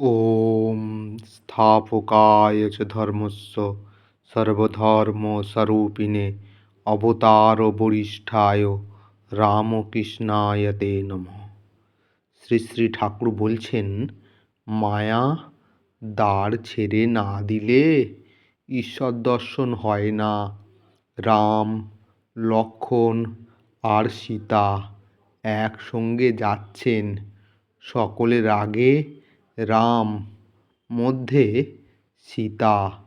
ॐ स्थापकाय च धर्मस्य सर्वधर्मस्वरूपिणे অবতারবরিষ্ঠায় রামকৃষ্ণায় তে নমঃ শ্রী শ্রী ঠাকুর বলছেন মায়া দ্বার ছেড়ে না দিলে ঈশ্বর দর্শন হয় না রাম লক্ষ্মণ আর সীতা একসঙ্গে যাচ্ছেন সকলের আগে রাম মধ্যে সীতা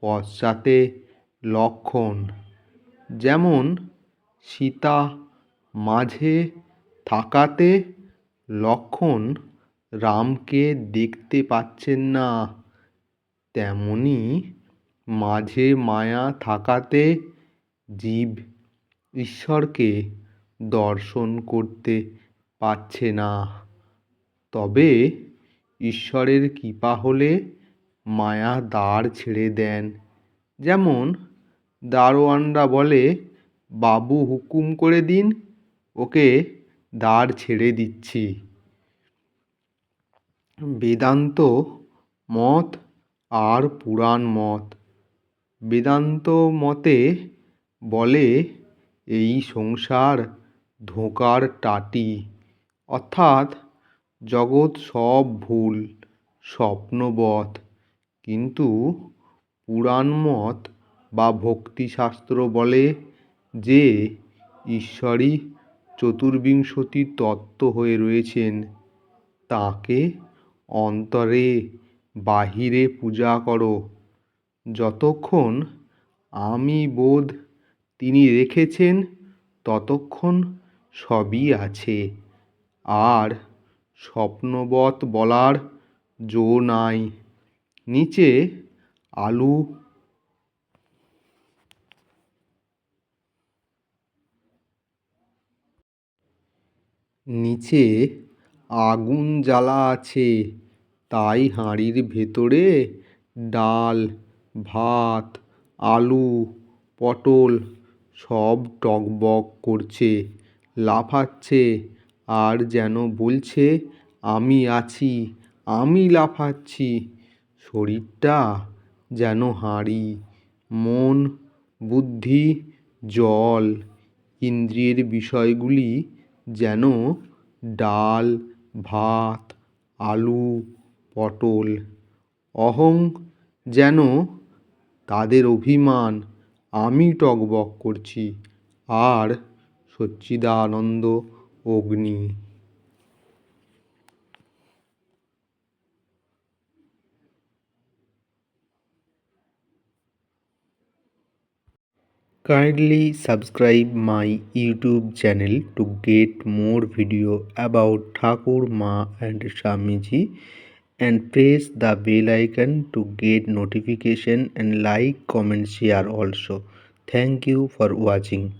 পশ্চাতে লক্ষ্মণ যেমন সীতা মাঝে থাকাতে লক্ষ্মণ রামকে দেখতে পাচ্ছেন না। তেমনি মাঝে মায়া থাকাতে জীব ঈশ্বরকে দর্শন করতে পারছে না। তবে ঈশ্বরের কৃপা হলে মায়া দ্বার ছেড়ে দেন। যেমন দারোয়ানরা বলে, বাবু হুকুম করে দিন, ওকে দ্বার ছেড়ে দিচ্ছি। বেদান্ত মত আর পুরাণ মত। বেদান্ত মতে বলে, এই সংসার ধোঁকার টাটি। অর্থাৎ জগৎ সব ভুল স্বপ্নবৎ কিন্তু পুরাণমত বা ভক্তিশাস্ত্র বলে যে ঈশ্বরই চতুর্বিংশতি তত্ত্ব হয়ে রয়েছেন, তাঁকে অন্তরে, বাহিরে পূজা করো। যতক্ষণ আমি বোধ তিনি রেখেছেন, ততক্ষণ সবই আছে। আর স্বপ্নবৎ বলার জো নাই। নিচে আলু নিচে আগুন জ্বালা আছে, তাই হাঁড়ির ভেতরে ডাল, ভাত, আলু, পটল সব টগবগ করছে, লাফাচ্ছে আর যেন বলছে, আমি আছি, আমি লাফাচ্ছি। শরীরটা যেন হাঁড়ি, মন, বুদ্ধি, জল, ইন্দ্রিয়ের বিষয়গুলি যেন ডাল, ভাত, আলু, পটল, অহং যেন তাদের অভিমান, আমি টগবগ করছি। আর সচ্চিদানন্দ অগ্নি Kindly subscribe my YouTube channel to get more video about Thakur Ma and Swamiji and press the bell icon to get notification and like comment share also. Thank you for watching.